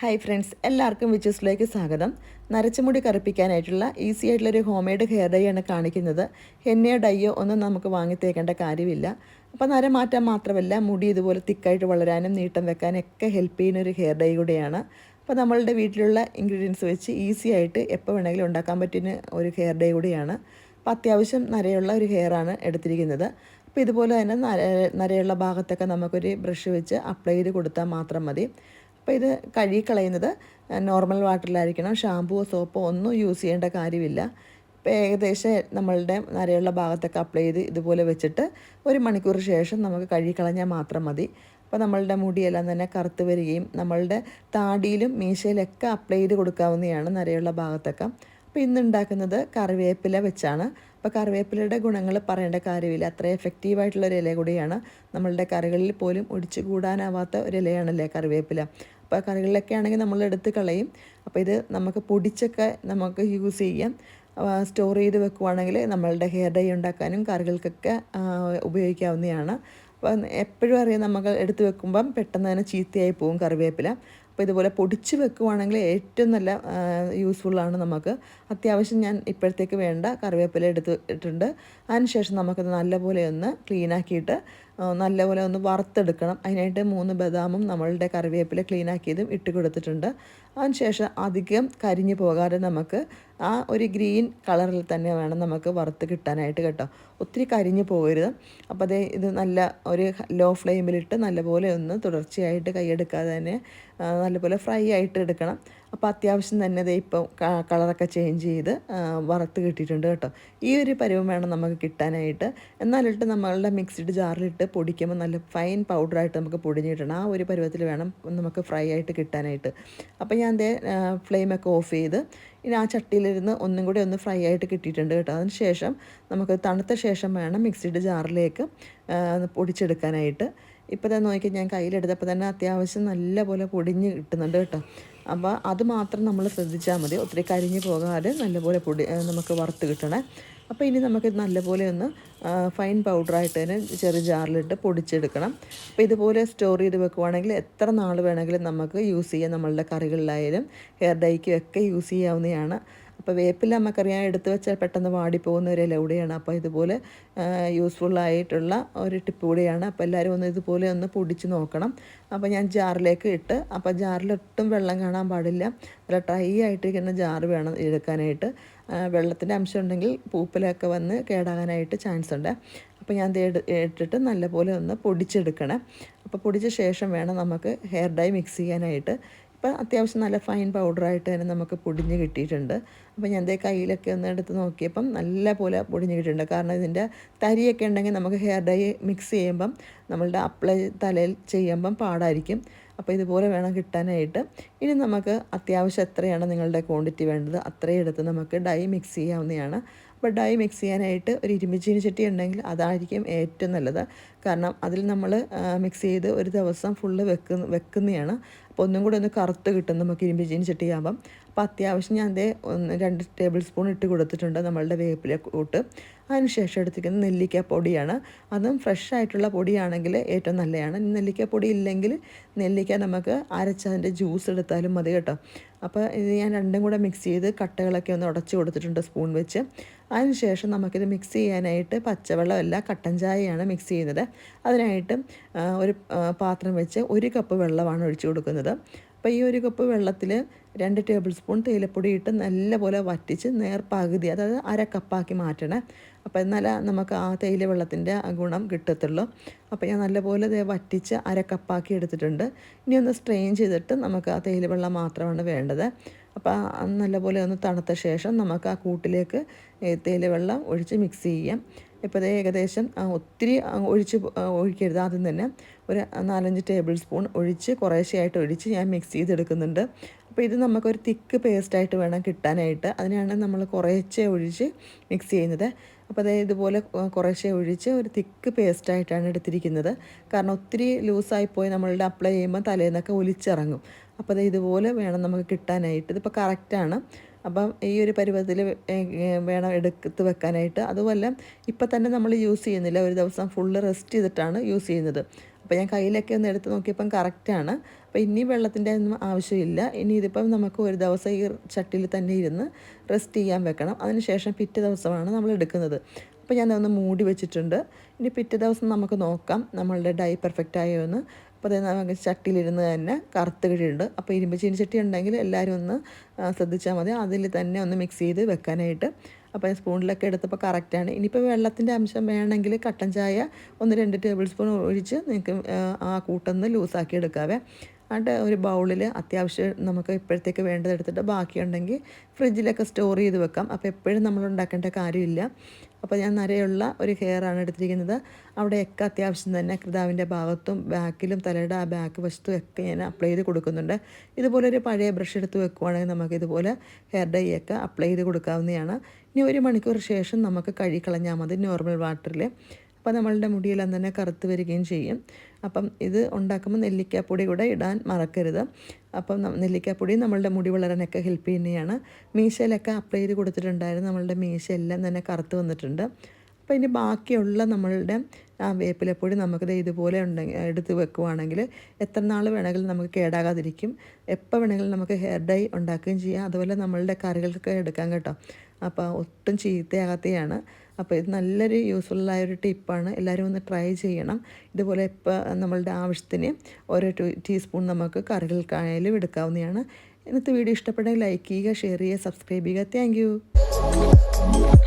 Hi friends എല്ലാവർക്കും വിച്ചസിലേക്ക് സ്വാഗതം. നരച്ചുമുടി കറുപ്പിക്കാനായിട്ടുള്ള ഈസി ആയിട്ടുള്ളൊരു ഹോം മെയ്ഡ് ഹെയർ ഡൈ ആണ് കാണിക്കുന്നത്. ഹെന്നയോ ഡൈയോ ഒന്നും നമുക്ക് വാങ്ങിത്തേക്കേണ്ട കാര്യമില്ല. അപ്പോൾ നര മാറ്റാൻ മാത്രമല്ല മുടി ഇതുപോലെ തിക്കായിട്ട് വളരാനും നീട്ടം വെക്കാനും ഒക്കെ ഹെൽപ്പ് ചെയ്യുന്ന ഒരു ഹെയർ ഡൈ കൂടെയാണ്. അപ്പോൾ നമ്മളുടെ വീട്ടിലുള്ള ഇൻഗ്രീഡിയൻസ് വെച്ച് ഈസി ആയിട്ട് എപ്പോൾ വേണമെങ്കിലും ഉണ്ടാക്കാൻ പറ്റുന്ന ഒരു ഹെയർ ഡൈ കൂടിയാണ്. അപ്പോൾ അത്യാവശ്യം നരയുള്ള ഒരു ഹെയറാണ് എടുത്തിരിക്കുന്നത്. അപ്പോൾ ഇതുപോലെ തന്നെ നര നരയുള്ള ഭാഗത്തൊക്കെ നമുക്കൊരു ബ്രഷ് വെച്ച് അപ്ലൈ ചെയ്ത് കൊടുത്താൽ മാത്രം മതി. അപ്പോൾ ഇത് കഴുകിക്കളയുന്നത് നോർമൽ വാട്ടറിലായിരിക്കണം ഷാമ്പുവോ സോപ്പോ ഒന്നും യൂസ് ചെയ്യേണ്ട കാര്യമില്ല. ഇപ്പോൾ ഏകദേശം നമ്മളുടെ നരയുള്ള ഭാഗത്തൊക്കെ അപ്ലൈ ചെയ്ത് ഇതുപോലെ വെച്ചിട്ട് ഒരു മണിക്കൂർ ശേഷം നമുക്ക് കഴുകി കളഞ്ഞാൽ മാത്രം മതി. അപ്പോൾ നമ്മളുടെ മുടിയെല്ലാം തന്നെ കറുത്ത് വരികയും നമ്മളുടെ താടിയിലും മീശയിലൊക്കെ അപ്ലൈ ചെയ്ത് കൊടുക്കാവുന്നതാണ് നരയുള്ള ഭാഗത്തൊക്കെ. അപ്പോൾ ഇന്നുണ്ടാക്കുന്നത് കറിവേപ്പില വെച്ചാണ്. അപ്പോൾ കറിവേപ്പിലയുടെ ഗുണങ്ങൾ പറയേണ്ട കാര്യമില്ല. അത്ര എഫക്റ്റീവായിട്ടുള്ള ഒരു ഇല കൂടിയാണ്. നമ്മളുടെ കറികളിൽ പോലും ഒടിച്ചു കൂടാനാവാത്ത ഒരു ഇലയാണല്ലേ കറിവേപ്പില. അപ്പോൾ കറികളിലൊക്കെ ആണെങ്കിൽ നമ്മൾ എടുത്ത് കളയും. അപ്പോൾ ഇത് നമുക്ക് പൊടിച്ചൊക്കെ നമുക്ക് യൂസ് ചെയ്യാം. സ്റ്റോർ ചെയ്ത് വെക്കുവാണെങ്കിൽ നമ്മളുടെ ഹെയർ ഡൈ ഉണ്ടാക്കാനും കറികൾക്കൊക്കെ ഉപയോഗിക്കാവുന്നതാണ്. അപ്പം എപ്പോഴും അറിയാം നമ്മൾ എടുത്ത് വെക്കുമ്പം പെട്ടെന്ന് തന്നെ ചീത്തയായി പോകും കറിവേപ്പില. അപ്പോൾ ഇതുപോലെ പൊടിച്ച് വെക്കുവാണെങ്കിൽ ഏറ്റവും നല്ല യൂസ്ഫുള്ളാണ് നമുക്ക്. അത്യാവശ്യം ഞാൻ ഇപ്പോഴത്തേക്ക് വേണ്ട കറിവേപ്പില എടുത്തിട്ടുണ്ട് അതിനുശേഷം നമുക്കത് നല്ലപോലെ ഒന്ന് ക്ലീനാക്കിയിട്ട് നല്ലപോലെ ഒന്ന് വറുത്തെടുക്കണം. അതിനായിട്ട് മൂന്ന് ബദാമും നമ്മളുടെ കറിവേപ്പില ക്ലീൻ ആക്കിയതും ഇട്ട് കൊടുത്തിട്ടുണ്ട്. അതിനുശേഷം അധികം കരിഞ്ഞു പോകാതെ നമുക്ക് ആ ഒരു ഗ്രീൻ കളറിൽ തന്നെ വേണം നമുക്ക് വറുത്ത് കിട്ടാനായിട്ട് കേട്ടോ. ഒത്തിരി കരിഞ്ഞു പോകരുത്. അപ്പോൾ അതേ ഇത് നല്ല ഒരു ലോ ഫ്ലെയിമിലിട്ട് നല്ലപോലെ ഒന്ന് തുടർച്ചയായിട്ട് കൈയെടുക്കാതെ തന്നെ നല്ലപോലെ ഫ്രൈ ആയിട്ട് എടുക്കണം. അപ്പോൾ അത്യാവശ്യം തന്നെ ഇത് ഇപ്പോൾ കളറൊക്കെ ചേഞ്ച് ചെയ്ത് വറുത്ത് കിട്ടിയിട്ടുണ്ട് കേട്ടോ. ഈ ഒരു പരുവം വേണം നമുക്ക് കിട്ടാനായിട്ട്. എന്നാലിട്ട് നമ്മളുടെ മിക്സിഡ് ജാറിലിട്ട് പൊടിക്കുമ്പോൾ നല്ല ഫൈൻ പൗഡറായിട്ട് നമുക്ക് പൊടിഞ്ഞിട്ടുണ്ട് ആ ഒരു പരുവത്തിൽ വേണം നമുക്ക് ഫ്രൈ ആയിട്ട് കിട്ടാനായിട്ട്. അപ്പോൾ ഞാൻ ദേ ഫ്ലെയിമൊക്കെ ഓഫ് ചെയ്ത് ഇനി ആ ചട്ടിയിലിരുന്ന് ഒന്നും കൂടി ഒന്ന് ഫ്രൈ ആയിട്ട് കിട്ടിയിട്ടുണ്ട് കേട്ടോ. അതിന് ശേഷം നമുക്ക് തണുത്ത ശേഷം വേണം മിക്സിഡ് ജാറിലേക്ക് പൊടിച്ചെടുക്കാനായിട്ട്. ഇപ്പോൾ തന്നെ നോക്കി ഞാൻ കയ്യിലെടുത്തപ്പോൾ തന്നെ അത്യാവശ്യം നല്ല പോലെ പൊടിഞ്ഞ് കിട്ടുന്നുണ്ട് കേട്ടോ. അപ്പോൾ അത് മാത്രം നമ്മൾ ശ്രദ്ധിച്ചാൽ മതി. ഒത്തിരി കരിഞ്ഞ് പോകാതെ നല്ലപോലെ പൊടി നമുക്ക് വറുത്ത് കിട്ടണേ. അപ്പോൾ ഇനി നമുക്ക് നല്ലപോലെ ഒന്ന് ഫൈൻ പൗഡറായിട്ട് തന്നെ ചെറിയ ജാറിലിട്ട് പൊടിച്ചെടുക്കണം. അപ്പോൾ ഇതുപോലെ സ്റ്റോർ ചെയ്ത് വെക്കുവാണെങ്കിൽ എത്ര നാൾ വേണമെങ്കിലും നമുക്ക് യൂസ് ചെയ്യാം. നമ്മളുടെ കറികളിലായാലും ഹെയർ ഡൈക്കും ഒക്കെ യൂസ് ചെയ്യാവുന്നതാണ്. അപ്പോൾ വേപ്പില നമുക്കറിയാം എടുത്തു വെച്ചാൽ പെട്ടെന്ന് വാടിപ്പോകുന്ന ഒരു ഇല കൂടിയാണ്. അപ്പോൾ ഇതുപോലെ യൂസ്ഫുള്ളായിട്ടുള്ള ഒരു ടിപ്പ് കൂടിയാണ്. അപ്പോൾ എല്ലാവരും ഒന്ന് ഇതുപോലെ ഒന്ന് പൊടിച്ച് നോക്കണം. അപ്പോൾ ഞാൻ ജാറിലേക്ക് ഇട്ട് അപ്പോൾ ജാറിലൊട്ടും വെള്ളം കാണാൻ പാടില്ല. നല്ല ഡ്രൈ ആയിട്ടിരിക്കുന്ന ജാറ് വേണം എടുക്കാനായിട്ട്. വെള്ളത്തിന്റെ അംശം ഉണ്ടെങ്കിൽ പൂപ്പലൊക്കെ വന്ന് കേടാകാനായിട്ട് ചാൻസ് ഉണ്ട്. അപ്പോൾ ഞാൻ ഇട്ടിട്ട് നല്ലപോലെ ഒന്ന് പൊടിച്ചെടുക്കണം. അപ്പോൾ പൊടിച്ച ശേഷം വേണം നമുക്ക് ഹെയർ ഡൈ മിക്സ് ചെയ്യാനായിട്ട്. ഇപ്പം അത്യാവശ്യം നല്ല ഫൈൻ പൗഡറായിട്ട് തന്നെ നമുക്ക് പൊടിഞ്ഞ് കിട്ടിയിട്ടുണ്ട്. അപ്പോൾ ഞാൻ എന്റെ കയ്യിലൊക്കെ ഒന്ന് എടുത്ത് നോക്കിയപ്പം നല്ല പോലെ പൊടിഞ്ഞ് കിട്ടിയിട്ടുണ്ട്. കാരണം ഇതിന്റെ തരിയൊക്കെ ഉണ്ടെങ്കിൽ നമുക്ക് ഹെയർ ഡൈ മിക്സ് ചെയ്യുമ്പം നമ്മളുടെ അപ്ലൈ തലയിൽ ചെയ്യുമ്പം പാടായിരിക്കും. അപ്പോൾ ഇതുപോലെ വേണം കിട്ടാനായിട്ട്. ഇനി നമുക്ക് അത്യാവശ്യം എത്രയാണ് നിങ്ങളുടെ ക്വാണ്ടിറ്റി വേണ്ടത് അത്രയും എടുത്ത് നമുക്ക് ഡൈ മിക്സ് ചെയ്യാവുന്നതാണ്. അപ്പോൾ ഡൈ മിക്സ് ചെയ്യാനായിട്ട് ഒരു ഇരുമ്പിച്ചീനി ചട്ടി ഉണ്ടെങ്കിൽ അതായിരിക്കും ഏറ്റവും നല്ലത്. കാരണം അതിൽ നമ്മൾ മിക്സ് ചെയ്ത് ഒരു ദിവസം ഫുള്ള് വെക്കുന്ന വെക്കുന്നതാണ്. അപ്പോൾ ഒന്നും കൂടി ഒന്ന് കറുത്ത് കിട്ടും നമുക്ക് ഇരുമ്പിച്ചീനി ചട്ടിയാകുമ്പം അപ്പോൾ അത്യാവശ്യം ഞാൻ അതേ ഒന്ന് രണ്ട് ടേബിൾ സ്പൂൺ ഇട്ട് കൊടുത്തിട്ടുണ്ട് നമ്മളുടെ വേപ്പില കൂട്ട്. അതിനുശേഷം എടുത്തിരിക്കുന്ന നെല്ലിക്ക പൊടിയാണ്. അതും ഫ്രഷ് ആയിട്ടുള്ള പൊടിയാണെങ്കിൽ ഏറ്റവും നല്ലതാണ്. നെല്ലിക്ക പൊടി ഇല്ലെങ്കിൽ നെല്ലിക്ക നമുക്ക് അരച്ചതിന്റെ ജ്യൂസ് എടുത്താലും മതി കേട്ടോ. അപ്പോൾ ഇത് ഞാൻ രണ്ടും കൂടെ മിക്സ് ചെയ്ത് കട്ടകളൊക്കെ ഒന്ന് ഉടച്ച് കൊടുത്തിട്ടുണ്ട് സ്പൂൺ വെച്ച്. അതിനുശേഷം നമുക്കിത് മിക്സ് ചെയ്യാനായിട്ട് പച്ചവെള്ളമല്ല കട്ടൻ ചായയാണ് മിക്സ് ചെയ്യുന്നത്. അതിനായിട്ട് ഒരു പാത്രം വെച്ച് ഒരു കപ്പ് വെള്ളമാണ് ഒഴിച്ചു കൊടുക്കുന്നത്. അപ്പോൾ ഈ ഒരു കപ്പ് വെള്ളത്തിൽ രണ്ട് ടേബിൾ സ്പൂൺ തേയിലപ്പൊടി ഇട്ട് നല്ലപോലെ വറ്റിച്ച് നേർപ്പകുതി അതായത് അര കപ്പാക്കി മാറ്റണേ. അപ്പോൾ എന്നാലേ നമുക്ക് ആ തേയില വെള്ളത്തിന്റെ ഗുണം കിട്ടത്തുള്ളൂ. അപ്പോൾ ഞാൻ നല്ലപോലെ ഇത് വറ്റിച്ച് അര കപ്പാക്കി എടുത്തിട്ടുണ്ട്. ഇനി ഒന്ന് സ്ട്രെയിൻ ചെയ്തിട്ട് നമുക്ക് ആ തേയില വെള്ളം മാത്രമാണ് വേണ്ടത്. അപ്പോൾ നല്ലപോലെ ഒന്ന് തണുത്ത ശേഷം നമുക്ക് ആ കൂട്ടിലേക്ക് തേയില വെള്ളം ഒഴിച്ച് മിക്സ് ചെയ്യാം. ഇപ്പോൾ ഇത് ഏകദേശം ഒത്തിരി ഒഴിച്ച് ഒഴിക്കരുത് ആദ്യം തന്നെ. ഒരു നാലഞ്ച് ടേബിൾ സ്പൂൺ ഒഴിച്ച് കുറേശ്ശെയായിട്ട് ഒഴിച്ച് ഞാൻ മിക്സ് ചെയ്തെടുക്കുന്നുണ്ട്. അപ്പോൾ ഇത് നമുക്കൊരു തിക്ക് പേസ്റ്റായിട്ട് വേണം കിട്ടാനായിട്ട്. അതിനാണ് നമ്മൾ കുറേശ്ശെ ഒഴിച്ച് മിക്സ് ചെയ്യുന്നത്. അപ്പോൾ അതായത് ഇതുപോലെ കുറേശ്ശെ ഒഴിച്ച് ഒരു തിക്ക് പേസ്റ്റായിട്ടാണ് എടുത്തിരിക്കുന്നത്. കാരണം ഒത്തിരി ലൂസായിപ്പോയി നമ്മളുടെ അപ്ലൈ ചെയ്യുമ്പോൾ തലേന്നൊക്കെ ഒലിച്ചിറങ്ങും. അപ്പോൾ അത് ഇതുപോലെ വേണം നമുക്ക് കിട്ടാനായിട്ട്. ഇതിപ്പോൾ കറക്റ്റാണ്. അപ്പം ഈ ഒരു പരുവത്തിൽ വേണം എടുത്ത് വെക്കാനായിട്ട്. അതുപോലെ ഇപ്പം തന്നെ നമ്മൾ യൂസ് ചെയ്യുന്നില്ല. ഒരു ദിവസം ഫുള്ള് റെസ്റ്റ് ചെയ്തിട്ടാണ് യൂസ് ചെയ്യുന്നത്. അപ്പോൾ ഞാൻ കയ്യിലൊക്കെ ഒന്ന് എടുത്ത് നോക്കിയപ്പം കറക്റ്റാണ് അപ്പോൾ ഇനി വെള്ളത്തിന്റെ ഒന്നും ആവശ്യമില്ല. ഇനി ഇതിപ്പം നമുക്ക് ഒരു ദിവസം ഈ ചട്ടിയിൽ തന്നെ ഇരുന്ന് റെസ്റ്റ് ചെയ്യാൻ വെക്കണം. അതിനുശേഷം പിറ്റേ ദിവസമാണ് നമ്മൾ എടുക്കുന്നത്. അപ്പോൾ ഞാൻ ഒന്ന് മൂടി വെച്ചിട്ടുണ്ട്. ഇനി പിറ്റേ ദിവസം നമുക്ക് നോക്കാം. നമ്മളുടെ ഡൈ പെർഫെക്റ്റ് ആയോ എന്ന്. അപ്പോൾ അതേ നമുക്ക് ചട്ടിയിലിരുന്ന് തന്നെ കറുത്ത് കിഴിയുണ്ട് അപ്പോൾ ഇരുമ്പ് ചീനിച്ചട്ടി ഉണ്ടെങ്കിൽ എല്ലാവരും ഒന്ന് ശ്രദ്ധിച്ചാൽ മതി. അതിൽ തന്നെ ഒന്ന് മിക്സ് ചെയ്ത് വെക്കാനായിട്ട്. അപ്പോൾ സ്പൂണിലൊക്കെ എടുത്തപ്പോൾ കറക്റ്റാണ് ഇനിയിപ്പോൾ വെള്ളത്തിന്റെ അംശം വേണമെങ്കിൽ കട്ടൻ ചായ ഒന്ന് രണ്ട് ടേബിൾ സ്പൂൺ ഒഴിച്ച് നിങ്ങൾക്ക് ആ കൂട്ടൊന്ന് ലൂസാക്കി എടുക്കാവേ. എന്നിട്ട് ഒരു ബൗളിൽ അത്യാവശ്യം നമുക്ക് ഇപ്പോഴത്തേക്ക് വേണ്ടത് എടുത്തിട്ട് ബാക്കിയുണ്ടെങ്കിൽ ഫ്രിഡ്ജിലൊക്കെ സ്റ്റോർ ചെയ്ത് വെക്കാം. അപ്പോൾ എപ്പോഴും നമ്മൾ ഉണ്ടാക്കേണ്ട കാര്യമില്ല. അപ്പോൾ ഞാൻ നരയുള്ള ഒരു ഹെയറാണ് എടുത്തിരിക്കുന്നത്. അവിടെയൊക്കെ അത്യാവശ്യം തന്നെ കൃതാവിന്റെ ഭാഗത്തും ബാക്കിലും തലയുടെ ആ ബാക്ക് വശത്തും ഒക്കെ ഞാൻ അപ്ലൈ ചെയ്ത് കൊടുക്കുന്നുണ്ട്. ഇതുപോലെ ഒരു പഴയ ബ്രഷ് എടുത്ത് വെക്കുവാണെങ്കിൽ നമുക്ക് ഇതുപോലെ ഹെയർ ഡൈ ഒക്കെ അപ്ലൈ ചെയ്ത് കൊടുക്കാവുന്നതാണ്. ഇനി ഒരു മണിക്കൂർ ശേഷം നമുക്ക് കഴുകി കളഞ്ഞാൽ മതി നോർമൽ വാട്ടറിൽ അപ്പോൾ നമ്മളുടെ മുടിയെല്ലാം തന്നെ കറുത്ത് വരികയും ചെയ്യും. അപ്പം ഇത് ഉണ്ടാക്കുമ്പോൾ നെല്ലിക്കാപ്പൊടി കൂടെ ഇടാൻ മറക്കരുത്. അപ്പം നെല്ലിക്കാപ്പൊടി നമ്മളുടെ മുടി വളരാനൊക്കെ ഹെൽപ്പ് ചെയ്യുന്നതാണ്. മീശയിലൊക്കെ അപ്ലൈ ചെയ്ത് കൊടുത്തിട്ടുണ്ടായിരുന്നു. നമ്മളുടെ മീശ എല്ലാം തന്നെ കറുത്ത് വന്നിട്ടുണ്ട്. അപ്പോൾ ഇനി ബാക്കിയുള്ള നമ്മളുടെ ആ വേപ്പിലപ്പൊടി നമുക്കിത് ഇതുപോലെ ഉണ്ടെങ്കിൽ എടുത്ത് വെക്കുവാണെങ്കിൽ എത്ര നാൾ വേണമെങ്കിലും നമുക്ക് കേടാകാതിരിക്കും. എപ്പോൾ വേണമെങ്കിലും നമുക്ക് ഹെയർ ഡൈ ഉണ്ടാക്കുകയും ചെയ്യാം. അതുപോലെ നമ്മളുടെ കറികൾക്കൊക്കെ എടുക്കാം കേട്ടോ. അപ്പോൾ ഒട്ടും ചീത്തയാകാത്തതാണ് അപ്പോൾ ഇത് നല്ലൊരു യൂസ്ഫുള്ളായ ഒരു ടിപ്പാണ്. എല്ലാവരും ഒന്ന് ട്രൈ ചെയ്യണം. ഇതുപോലെ ഇപ്പോൾ നമ്മളുടെ ആവശ്യത്തിന് ഓരോ ടീ ടീസ്പൂൺ നമുക്ക് കറികൾക്കായാലും എടുക്കാവുന്നതാണ്. ഇന്നത്തെ വീഡിയോ ഇഷ്ടപ്പെട്ടെങ്കിൽ ലൈക്ക് ചെയ്യുക ഷെയർ ചെയ്യുക സബ്സ്ക്രൈബ് ചെയ്യുക. താങ്ക്